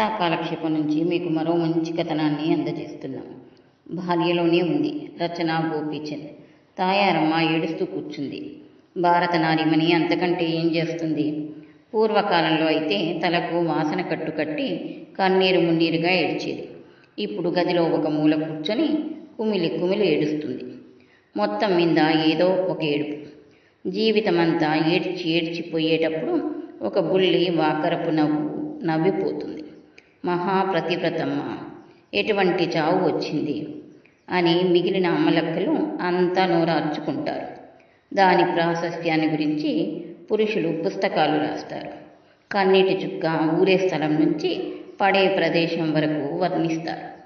కథా కాలక్షేపం నుంచి మీకు మరో మంచి కథనాన్ని అందజేస్తున్నాం. భార్యలోనే ఉంది. రచన గోపీచంద్ తాయారమ్మ ఏడుస్తూ కూర్చుంది. భారత నారిమణి అంతకంటే ఏం చేస్తుంది? పూర్వకాలంలో అయితే తలకు వాసన కట్టు కట్టి కన్నీరు మున్నీరుగా ఏడ్చేది. ఇప్పుడు గదిలో ఒక మూల కూర్చొని కుమిలి కుమిలి ఏడుస్తుంది. మొత్తం మీద ఏదో ఒక ఏడుపు. జీవితమంతా ఏడ్చి ఏడ్చిపోయేటప్పుడు ఒక బుల్లి వాకరపు నవ్వు నవ్విపోతుంది. మహాప్రతివ్రతమ్మ. ఎటువంటి చావు వచ్చింది? అని మిగిలిన అమ్మలక్కలు అంతా నోరార్చుకుంటారు. దాని ప్రాశస్త్యాన్ని గురించి పురుషులు పుస్తకాలు రాస్తారు. కన్నీటి చుక్క ఊరే స్థలం నుంచి పడే ప్రదేశం వరకు వర్ణిస్తారు.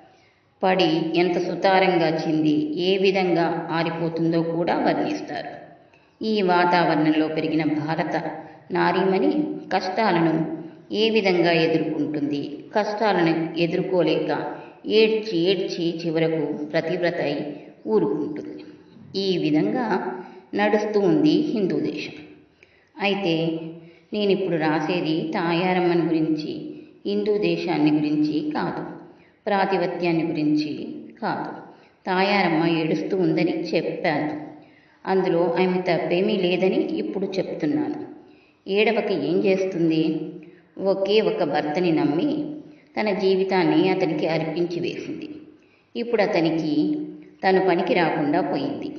పడి ఎంత సుతారంగా చింది ఏ విధంగా ఆరిపోతుందో కూడా వర్ణిస్తారు. ఈ వాతావరణంలో పెరిగిన భారత నారీమణి కష్టాలను ఏ విధంగా ఎదుర్కొంటుంది? కష్టాలను ఎదుర్కోలేక ఏడ్చి ఏడ్చి చివరకు ప్రతివ్రత అయి ఊరుకుంటుంది. ఈ విధంగా నడుస్తూ ఉంది హిందూ దేశం. అయితే నేను ఇప్పుడు రాసేది తాయారమ్మని గురించి హిందూ దేశాన్ని గురించి కాదు ప్రాతిపత్యాన్ని గురించి కాదు. తాయారమ్మ ఏడుస్తూ ఉందని చెప్పాను. అందులో ఆమె తప్పేమీ లేదని ఇప్పుడు చెప్తున్నాను. ఏడవక ఏం చేస్తుంది? ఒకే ఒక భర్తని నమ్మి తన జీవితాన్ని అతనికి అర్పించి వేసింది. ఇప్పుడు అతనికి తను పనికి రాకుండా పోయింది.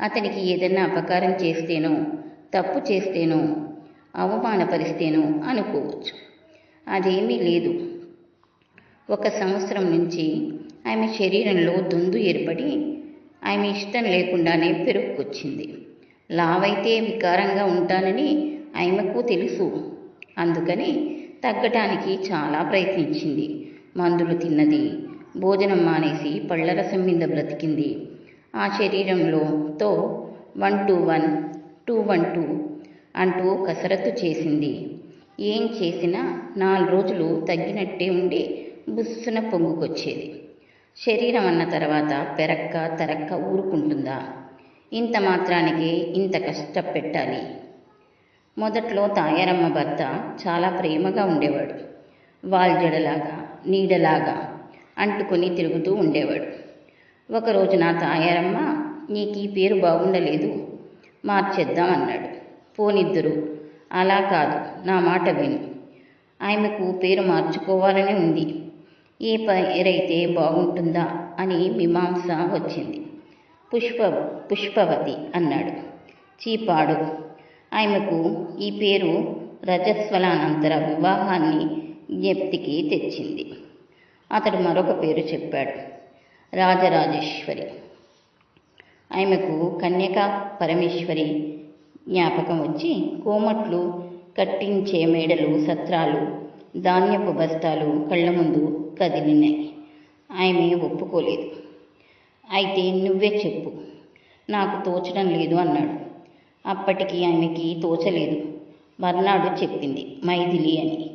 అతనికి ఏదైనా అపకారం చేస్తేనో తప్పు చేస్తేనో అవమానపరిస్తేనో అనుకోవచ్చు. అదేమీ లేదు. ఒక సంవత్సరం నుంచి ఆమె శరీరంలో దుందు ఏర్పడి ఆమె ఇష్టం లేకుండానే పెరుగుకొచ్చింది. లావైతే వికారంగా ఉంటానని ఆమెకు తెలుసు. అందుకని తగ్గటానికి చాలా ప్రయత్నించింది. మందులు తిన్నది. భోజనం మానేసి పళ్ళరసం మీద బ్రతికింది. ఆ శరీరంలో తో one two one two one two అంటూ కసరత్తు చేసింది. ఏం చేసినా నాలుగు రోజులు తగ్గినట్టే ఉండి బుస్సున పొంగుకొచ్చేది. శరీరం అన్న తర్వాత పెరక్క తెరక్క ఊరుకుంటుందా? ఇంత మాత్రానికి ఇంత కష్టపెట్టాలి. మొదట్లో తాయారమ్మ భర్త చాలా ప్రేమగా ఉండేవాడు. వాల్జడలాగా నీడలాగా అంటుకొని తిరుగుతూ ఉండేవాడు. ఒక నా తాయారమ్మ నీకు ఈ పేరు బాగుండలేదు మార్చేద్దాం అన్నాడు. పోనిద్దరు అలా కాదు నా మాట విను. ఆమెకు పేరు మార్చుకోవాలని ఉంది. ఏ పేరైతే బాగుంటుందా అని మీమాంస వచ్చింది. పుష్ప పుష్పవతి అన్నాడు. చీపాడు ఆమెకు ఈ పేరు రజస్వలానంతర వివాహాన్ని జ్ఞప్తికి తెచ్చింది. అతడు మరొక పేరు చెప్పాడు రాజరాజేశ్వరి. ఆమెకు కన్యకా పరమేశ్వరి జ్ఞాపకం వచ్చి కోమట్లు కట్టించే మేడలు సత్రాలు ధాన్యపు బస్తాలు కళ్ళ ముందు కదిలినాయి. ఆమె ఒప్పుకోలేదు. అయితే నువ్వే చెప్పు నాకు తోచడం లేదు అన్నాడు. అప్పటికి ఆమెకి తోచలేదు. మర్నాడు చెప్పింది మైథిలి అని.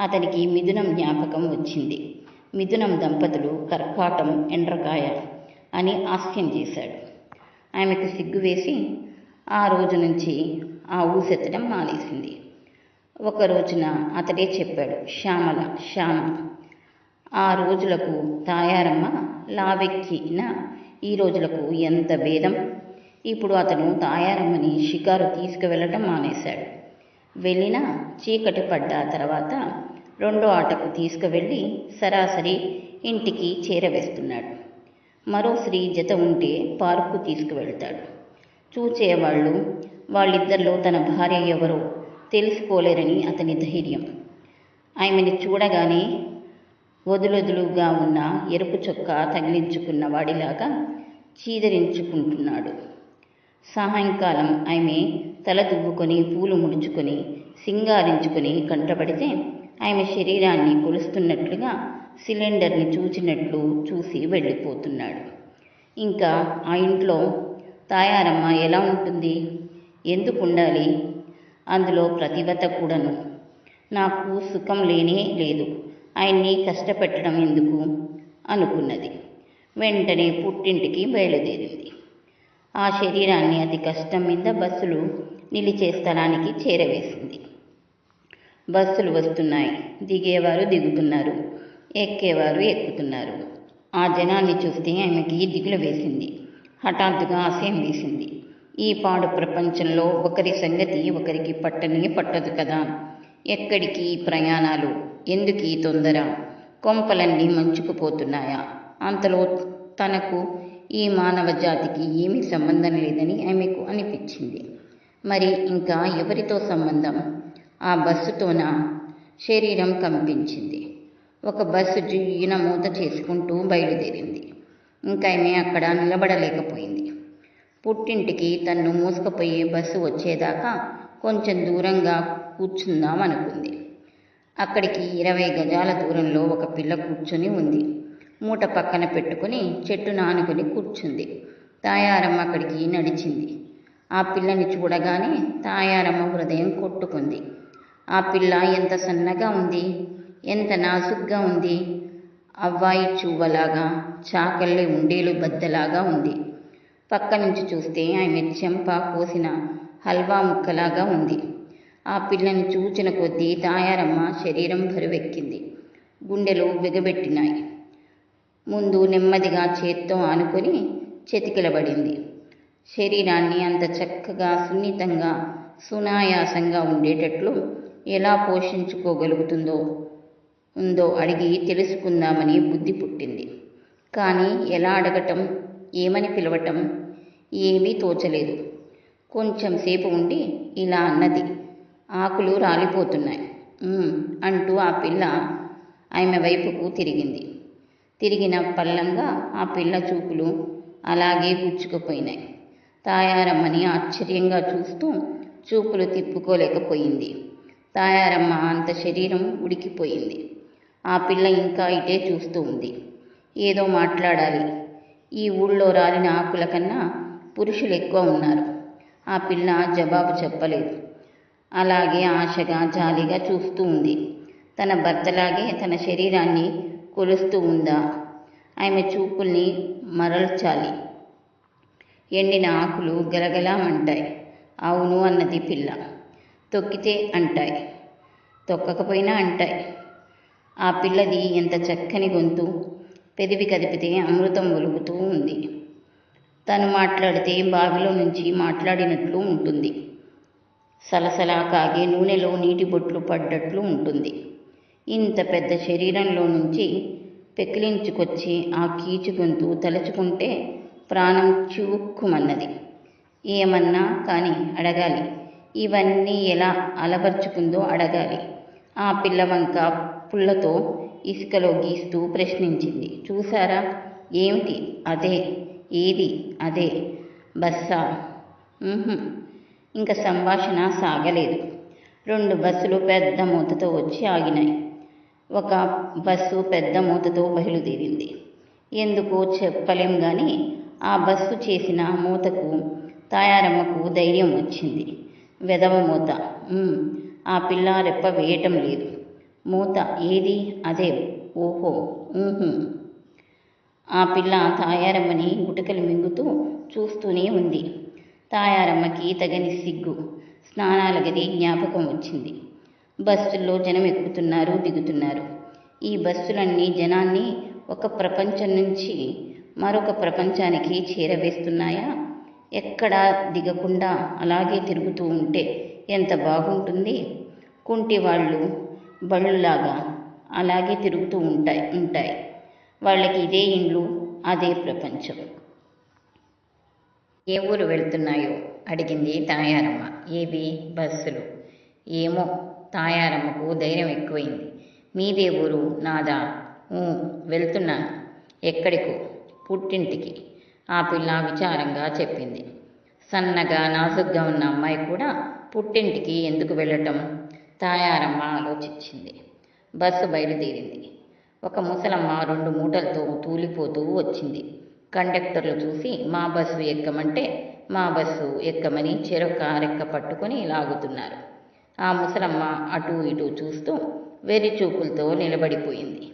అతనికి మిథునం జ్ఞాపకం వచ్చింది. మిథునం దంపతులు కర్కాటం ఎండ్రకాయ అని హాస్యం చేశాడు. ఆమెకు సిగ్గు వేసి ఆ రోజు నుంచి ఆ ఊసెత్తడం మానేసింది. ఒక రోజున అతడే చెప్పాడు శ్యామల శ్యామ ఆ రోజులకు తాయారమ్మ లావెక్కిన ఈ రోజులకు ఎంత భేదం? ఇప్పుడు అతను తాయారమ్మని షికారు తీసుకువెళ్ళటం మానేశాడు. వెళ్ళిన చీకటి పడ్డ తర్వాత రెండో ఆటకు తీసుకువెళ్ళి సరాసరి ఇంటికి చేరవేస్తున్నాడు. మరో స్త్రీ జత ఉంటే పార్కు తీసుకువెళ్తాడు. చూచేవాళ్ళు వాళ్ళిద్దరిలో తన భార్య ఎవరో తెలుసుకోలేరని అతని ధైర్యం. ఆమెని చూడగానే వదులొదులుగా ఉన్న ఎరుపు చొక్కా తగిలించుకున్న వాడిలాగా చీదరించుకుంటున్నాడు. సాయంకాలం ఆమె తల దువ్వుకొని పూలు ముడుచుకొని సింగారించుకొని కంటపడితే ఆమె శరీరాన్ని కొలుస్తున్నట్లుగా సిలిండర్ని చూచినట్లు చూసి వెళ్ళిపోతున్నాడు. ఇంకా ఆ ఇంట్లో తాయారమ్మ ఎలా ఉంటుంది? ఎందుకు ఉండాలి? అందులో ప్రతిభత కూడాను. నాకు సుఖం లేనే లేదు. ఆయన్ని కష్టపెట్టడం ఎందుకు? అనుకున్నది. వెంటనే పుట్టింటికి బయలుదేరింది. ఆ శరీరాన్ని అతి కష్టం మీద బస్సులు నిలిచే స్థలానికి చేరవేసింది. బస్సులు వస్తున్నాయి. దిగేవారు దిగుతున్నారు. ఎక్కేవారు ఎక్కుతున్నారు. ఆ జనాన్ని చూస్తే ఆమెకి దిగులు వేసింది. హఠాత్తుగా ఆశయం వేసింది. ఈ పాడు ప్రపంచంలో ఒకరి సంగతి ఒకరికి పట్టని పట్టదు కదా. ఎక్కడికి ఈ ప్రయాణాలు? ఎందుకు ఈ తొందర? కొంపలన్నీ మంచుకుపోతున్నాయా? అంతలో తనకు ఈ మానవ జాతికి ఏమీ సంబంధం లేదని ఆమెకు అనిపించింది. మరి ఇంకా ఎవరితో సంబంధం? ఆ బస్సుతోన? శరీరం కంపించింది. ఒక బస్సు జుయ్యున మూత చేసుకుంటూ బయలుదేరింది. ఇంకా ఆమె అక్కడ నిలబడలేకపోయింది. పుట్టింటికి తన్ను మూసుకుపోయే బస్సు వచ్చేదాకా కొంచెం దూరంగా కూర్చుందాం అనుకుంది అక్కడికి ఇరవై గజాల దూరంలో ఒక పిల్ల కూర్చొని ఉంది. మూట పక్కన పెట్టుకుని చెట్టు నానుకుని కూర్చుంది. తాయారమ్మ అక్కడికి నడిచింది. ఆ పిల్లని చూడగానే తాయారమ్మ హృదయం కొట్టుకుంది. ఆ పిల్ల ఎంత సన్నగా ఉంది ఎంత నాజుగ్గా ఉంది. అవ్వాయి చువ్వలాగా చాకల్లి ఉండేలు బద్దలాగా ఉంది. పక్క నుంచి చూస్తే ఆమె చెంప కోసిన హల్వా ముక్కలాగా ఉంది. ఆ పిల్లని చూచిన కొద్దీ తాయారమ్మ శరీరం బరువెక్కింది. గుండెలు బిగబెట్టినాయి. ముందు నెమ్మదిగా చేత్తో ఆనుకొని చెతికిలబడింది. శరీరాన్ని అంత చక్కగా సున్నితంగా సునాయాసంగా ఉండేటట్లు ఎలా పోషించుకోగలుగుతుందో ఉందో అడిగి తెలుసుకుందామని బుద్ధి పుట్టింది. కానీ ఎలా అడగటం ఏమని పిలవటం ఏమీ తోచలేదు. కొంచెం సేపు ఉండి ఇలా అన్నది. ఆకులు రాలిపోతున్నాయి. అంటూ ఆ పిల్ల ఆమె వైపుకు తిరిగింది. తిరిగిన పల్లంగా ఆ పిల్ల చూపులు అలాగే గుచ్చుకుపోయినాయి తాయారమ్మని ఆశ్చర్యంగా చూస్తూ చూపులు తిప్పుకోలేకపోయింది. తాయారమ్మ అంత శరీరం ఉడికిపోయింది. ఆ పిల్ల ఇంకా ఇటే చూస్తూ ఉంది. ఏదో మాట్లాడాలి. ఈ ఊళ్ళో రాలిన ఆకుల కన్నా పురుషులు ఎక్కువ ఉన్నారు. ఆ పిల్ల జవాబు చెప్పలేదు. అలాగే ఆశగా జాలిగా చూస్తూ ఉంది. తన భర్తలాగే తన శరీరాన్ని కొలుస్తూ ఉందా? ఆమె చూపుల్ని మరల్చాలి. ఎండిన ఆకులు గలగలామంటాయి అవును అన్నది పిల్ల. తొక్కితే అంటాయి. తొక్కకపోయినా అంటాయి. ఆ పిల్లది ఎంత చక్కని గొంతు. పెదివి కదిపితే అమృతం ఒలుగుతూ ఉంది. తను మాట్లాడితే బావిలో నుంచి మాట్లాడినట్లు ఉంటుంది. సలసలా కాగే నూనెలో నీటి బొట్లు పడ్డట్లు ఉంటుంది. ఇంత పెద్ద శరీరంలో నుంచి పెకిలించుకొచ్చి ఆ కీచు గొంతు తలుచుకుంటే ప్రాణం చివుక్కుమన్నది. ఏమన్నా కానీ అడగాలి. ఇవన్నీ ఎలా అలవర్చుకుందో అడగాలి. ఆ పిల్లవంక పుల్లతో ఇసుకలో గీస్తూ ప్రశ్నించింది. చూసారా ఏమిటి? అదే. ఏది? అదే. బస్సా? ఇంకా సంభాషణ సాగలేదు. రెండు బస్సులు పెద్ద మూతతో వచ్చి ఆగినాయి. ఒక బస్సు పెద్ద మూతతో బయలుదేరింది. ఎందుకో చెప్పలేం కానీ ఆ బస్సు చేసిన మూతకు తాయారమ్మకు ధైర్యం వచ్చింది. వెదవ మూత. ఆ పిల్ల రెప్ప వేయటం లేదు. మూత ఏది? అదే. ఓహో. ఆ పిల్ల తాయారమ్మని గుటకలు మింగుతూ చూస్తూనే ఉంది. తాయారమ్మకి తగని సిగ్గు స్నానాల గది జ్ఞాపకం వచ్చింది. బస్సుల్లో జనం ఎక్కుతున్నారు దిగుతున్నారు. ఈ బస్సులన్నీ జనాన్ని ఒక ప్రపంచం నుంచి మరొక ప్రపంచానికి చేరవేస్తున్నాయా? ఎక్కడా దిగకుండా అలాగే తిరుగుతూ ఉంటే ఎంత బాగుంటుంది? కుంటి వాళ్ళు బళ్ళులాగా అలాగే తిరుగుతూ ఉంటాయి ఉంటాయి. వాళ్ళకి ఇదే ఇండ్లు అదే ప్రపంచం. ఏ ఊరు వెళ్తున్నాయో అడిగింది తాయారమ్మ. ఏవి? బస్సులు. ఏమో? తాయారమ్మకు ధైర్యం ఎక్కువైంది. మీదే ఊరు నాదా? వెళ్తున్నాను ఎక్కడికో? పుట్టింటికి. ఆ పిల్ల విచారంగా చెప్పింది. సన్నగా నాజుగ్గా ఉన్న అమ్మాయి కూడా పుట్టింటికి ఎందుకు వెళ్ళటం? తాయారమ్మ ఆలోచించింది. బస్సు బయలుదేరింది. ఒక ముసలమ్మ రెండు మూటలతో తూలిపోతూ వచ్చింది. కండక్టర్లు చూసి మా బస్సు ఎక్కమంటే మా బస్సు ఎక్కమని చెరొక రెక్క పట్టుకొని లాగుతున్నారు. ఆ ముసలమ్మ అటూ ఇటూ చూస్తూ వెర్రి చూపులతో నిలబడిపోయింది.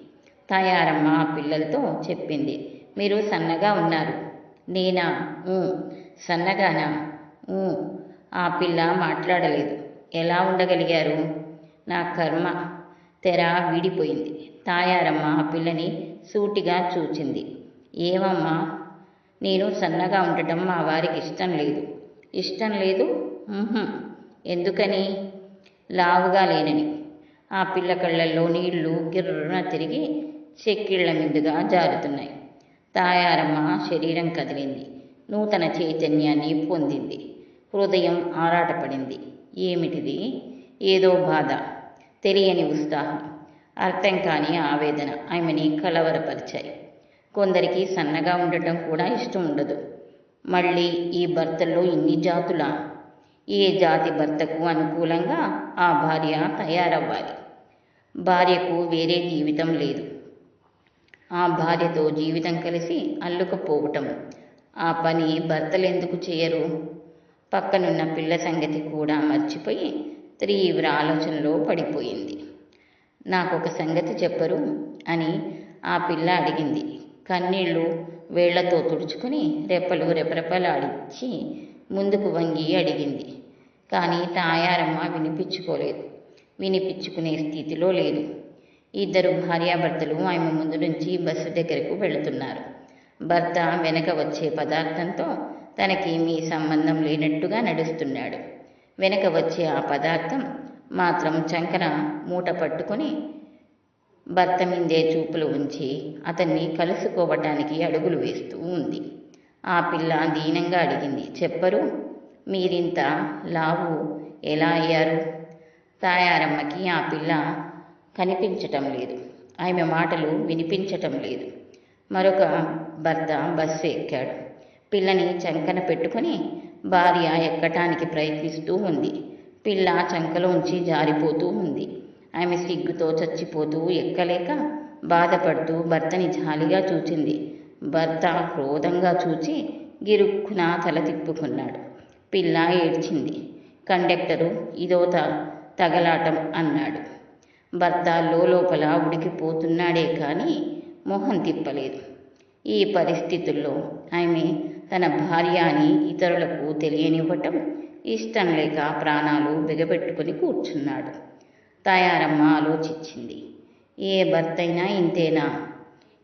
తాయారమ్మ ఆ పిల్లలతో చెప్పింది మీరు సన్నగా ఉన్నారు. నేనా? సన్నగానా? "ఊ." ఆ పిల్ల మాట్లాడలేదు. ఎలా ఉండగలిగారు? నా కర్మ. తెర వీడిపోయింది. తాయారమ్మ ఆ పిల్లని సూటిగా చూచింది. ఏమమ్మా? నేను సన్నగా ఉండటం మా వారికి ఇష్టం లేదు. ఇష్టం లేదు? ఎందుకని? లావుగా లేనని ఆ పిల్ల కళ్ళల్లో నీళ్ళు గిర్రున తిరిగి చెక్కిళ్ళ మీదుగా జారుతున్నాయి. తాయారమ్మ శరీరం కదిలింది. నూతన చైతన్యాన్ని పొందింది. హృదయం ఆరాటపడింది. ఏమిటిది? ఏదో బాధ. తెలియని ఉత్సాహం. అర్థం కాని ఆవేదన. ఆమెని కలవరపరిచాయి. కొందరికి సన్నగా ఉండటం కూడా ఇష్టం ఉండదు మళ్ళీ ఈ భర్తల్లో ఇన్ని జాతులా? ఏ జాతి భర్తకు అనుకూలంగా ఆ భార్య తయారవ్వాలి? భార్యకు వేరే జీవితం లేదు. ఆ భార్యతో జీవితం కలిసి అల్లుకపోవటం. ఆ పని భర్తలు ఎందుకు చేయరు? పక్కనున్న పిల్ల సంగతి కూడా మర్చిపోయి తీవ్ర ఆలోచనలో పడిపోయింది. నాకు ఒక సంగతి చెప్పరు అని ఆ పిల్ల అడిగింది. కన్నీళ్ళు వేళ్ళతో తుడుచుకుని రెప్పలు రెపరెపలాడించి ముందుకు వంగి అడిగింది. కానీ తాయారమ్మ వినిపించుకోలేదు. వినిపించుకునే స్థితిలో లేదు. ఇద్దరు భార్యాభర్తలు ఆమె ముందు నుంచి బస్సు దగ్గరకు వెళుతున్నారు. భర్త వెనక వచ్చే పదార్థంతో తనకేమీ సంబంధం లేనట్టుగా నడుస్తున్నాడు. వెనక వచ్చే ఆ పదార్థం మాత్రం చంకన మూట పట్టుకొని భర్త మీదే చూపులు ఉంచి అతన్ని కలుసుకోవటానికి అడుగులు వేస్తూ ఉంది. ఆ పిల్ల దీనంగా అడిగింది చెప్పరు మీరింత లావు ఎలా అయ్యారు? తాయారమ్మకి ఆ పిల్ల కనిపించటం లేదు. ఆమె మాటలు వినిపించటం లేదు. మరొక భర్త బస్సు ఎక్కాడు. పిల్లని చంకన పెట్టుకొని భార్య ఎక్కటానికి ప్రయత్నిస్తూ ఉంది. పిల్ల చంకలోంచి జారిపోతూ ఉంది. ఆమె సిగ్గుతో చచ్చిపోతూ ఎక్కలేక బాధపడుతూ భర్తని జాలిగా చూచింది. భర్త క్రోధంగా చూచి గిరుక్కున తల తిప్పుకున్నాడు. పిల్ల ఏడ్చింది. కండక్టరు ఇదో త తగలాటం అన్నాడు. భర్త లోపల ఉడికిపోతున్నాడే కానీ మొహం తిప్పలేదు. ఈ పరిస్థితుల్లో ఆమె తన భార్య అని ఇతరులకు తెలియనివ్వటం ఇష్టం లేక ప్రాణాలు బిగబెట్టుకుని కూర్చున్నాడు. తయారమ్మ ఆలోచించింది. ఏ భర్త అయినా ఇంతేనా?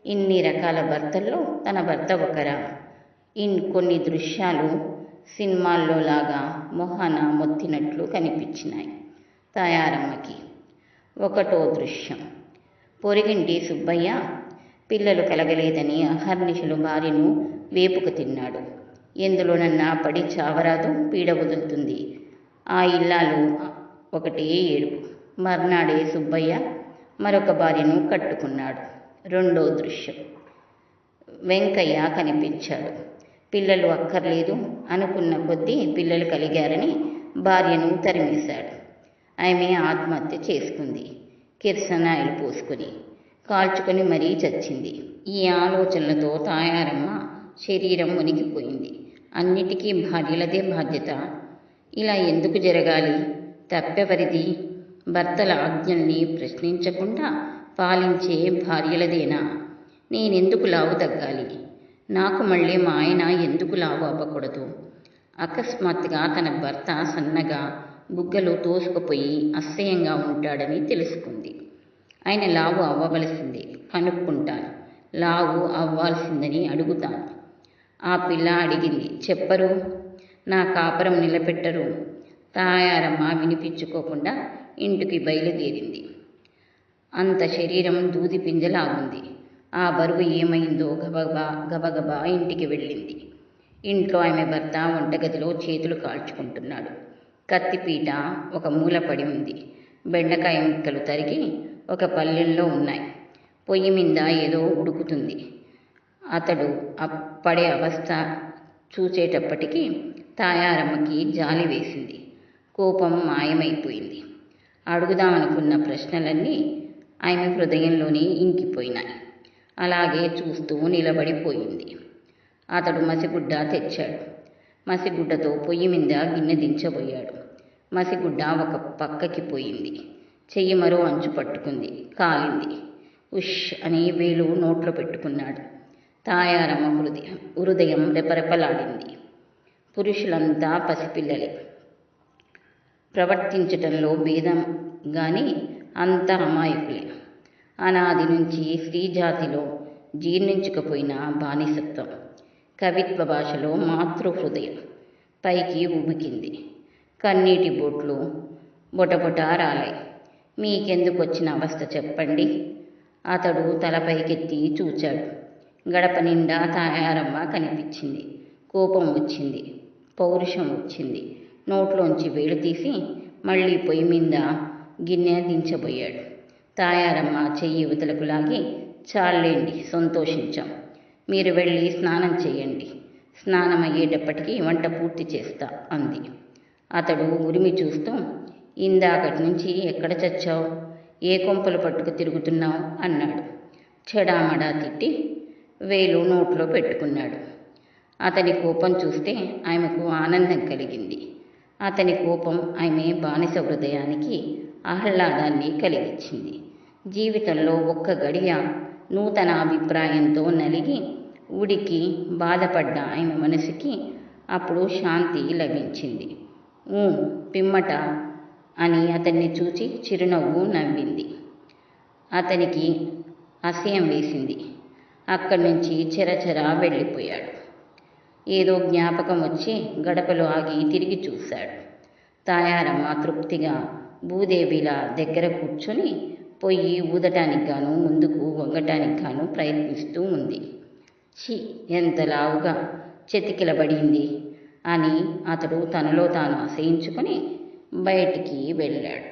ఇన్ని రకాల భర్తల్లో తన భర్త ఒకరా? ఇన్ కొన్ని దృశ్యాలు సినిమాల్లో లాగా మొహన మొత్తినట్లు కనిపించినాయి. తాయారమ్మకి ఒకటో దృశ్యం. పొరిగింటి సుబ్బయ్య పిల్లలు కలగలేదని అహర్నిశలు భార్యను వేపుకు తిన్నాడు. ఎందులోనన్నా పడి చావరాదు పీడ వదులుతుంది. ఆ ఇల్లాలు ఒకటే ఏడుపు. మర్నాడే సుబ్బయ్య మరొక భార్యను కట్టుకున్నాడు. రెండో దృశ్యం. వెంకయ్య కనిపించాడు. పిల్లలు అక్కర్లేదు అనుకున్న కొద్దీ పిల్లలు కలిగారని భార్యను తరిమేశాడు. ఆమె ఆత్మహత్య చేసుకుంది. కిరసనాయిలు పోసుకుని కాల్చుకొని మరీ చచ్చింది. ఈ ఆలోచనలతో తాయారమ్మ శరీరం మునిగిపోయింది. అన్నిటికీ భార్యలదే బాధ్యత. ఇలా ఎందుకు జరగాలి? తప్పెవరిది? భర్తల ఆజ్ఞల్ని ప్రశ్నించకుండా పాలించే భార్యలదేనా? నేనెందుకు లావు తగ్గాలి? నాకు మళ్ళీ మా ఆయన ఎందుకు లావు అవ్వకూడదు? అకస్మాత్తుగా తన భర్త సన్నగా బుగ్గలు తోసుకుపోయి అసహ్యంగా ఉంటాడని తెలుసుకుంది. ఆయన లావు అవ్వవలసింది కనుక్కుంటాను. లావు అవ్వాల్సిందని అడుగుతాను. ఆ పిల్ల అడిగింది చెప్పరు నా కాపురం నిలబెట్టరు. తాయారమ్మ వినిపించుకోకుండా ఇంటికి బయలుదేరింది. అంత శరీరం దూది పింజలాగుంది. ఆ బరువు ఏమైందో గబగబా గబగబా ఇంటికి వెళ్ళింది. ఇంట్లో ఆమె భర్త వంటగదిలో చేతులు కాల్చుకుంటున్నాడు. కత్తిపీట ఒక మూల పడి ఉంది. బెండకాయ ముక్కలు తరిగి ఒక పల్లెల్లో ఉన్నాయి. పొయ్యి మీద ఏదో ఉడుకుతుంది. అతడు పడే అవస్థ చూసేటప్పటికీ తాయారమ్మకి జాలి వేసింది. కోపం మాయమైపోయింది. అడుగుదామనుకున్న ప్రశ్నలన్నీ ఆమె హృదయంలోనే ఇంకిపోయినాయి. అలాగే చూస్తూ నిలబడిపోయింది. అతడు మసిగుడ్డ తెచ్చాడు. మసిగుడ్డతో పొయ్యి మీద గిన్నె దించబోయాడు. మసిగుడ్డ ఒక పక్కకి పోయింది. చెయ్యి మరో అంచు పట్టుకుంది. కాలింది. ఉష్ అని వేలు నోట్లో పెట్టుకున్నాడు. తాయారమ్మ హృదయం హృదయం రెపరెపలాడింది. పురుషులంతా పసిపిల్లలే. ప్రవర్తించటంలో భేదం కానీ అంత అమాయకులే. అనాది నుంచి స్త్రీజాతిలో జీర్ణించుకుపోయిన బానిసత్వం. కవిత్వ భాషలో మాతృ హృదయం పైకి ఉబికింది. కన్నీటి బొట్లు బొటబొట రాలాయి మీకెందుకు వచ్చిన అవస్థ చెప్పండి? అతడు తలపైకెత్తి చూచాడు. గడప నిండా తాయారమ్మ కనిపించింది. కోపం వచ్చింది. పౌరుషం వచ్చింది. నోట్లోంచి వేలు తీసి మళ్ళీ పొయ్యి మీద గిన్నె దించబోయాడు. తాయారమ్మ చెయ్యి యువతలకు లాగి చాలేండి సంతోషించాం. మీరు వెళ్ళి స్నానం చేయండి స్నానం అయ్యేటప్పటికీ వంట పూర్తి చేస్తా అంది. అతడు ఉరిమి చూస్తూ ఇందాకటి నుంచి ఎక్కడ చచ్చావు? ఏ కొంపలు పట్టుకు తిరుగుతున్నావు? అన్నాడు. చెడామడా తిట్టి వేలు నోట్లో పెట్టుకున్నాడు. అతని కోపం చూస్తే ఆమెకు ఆనందం కలిగింది. అతని కోపం ఆమె బానిస హృదయానికి ఆహ్లాదాన్ని కలిగించింది. జీవితంలో ఒక్క గడియ నూతన అభిప్రాయంతో నలిగి ఉడికి బాధపడ్డ ఆమె మనసుకి అప్పుడు శాంతి లభించింది. ఊ పిమ్మట అని అతన్ని చూచి చిరునవ్వు నవ్వింది. అతనికి అసహ్యం వేసింది. అక్కడి నుంచి చెరచెర వెళ్ళిపోయాడు. ఏదో జ్ఞాపకం వచ్చి గడపలో ఆగి తిరిగి చూశాడు. తాయారమ్మ తృప్తిగా భూదేవిలా దగ్గర కూర్చొని పొయ్యి ఊదటానికి గాను ముందుకు వంగటానికి గాను ప్రయత్నిస్తూ ఉంది. ఛీ ఎంత లావుగా చెతికిలబడింది అని అతడు తనలో తాను అసహించుకొని బయటికి వెళ్ళాడు.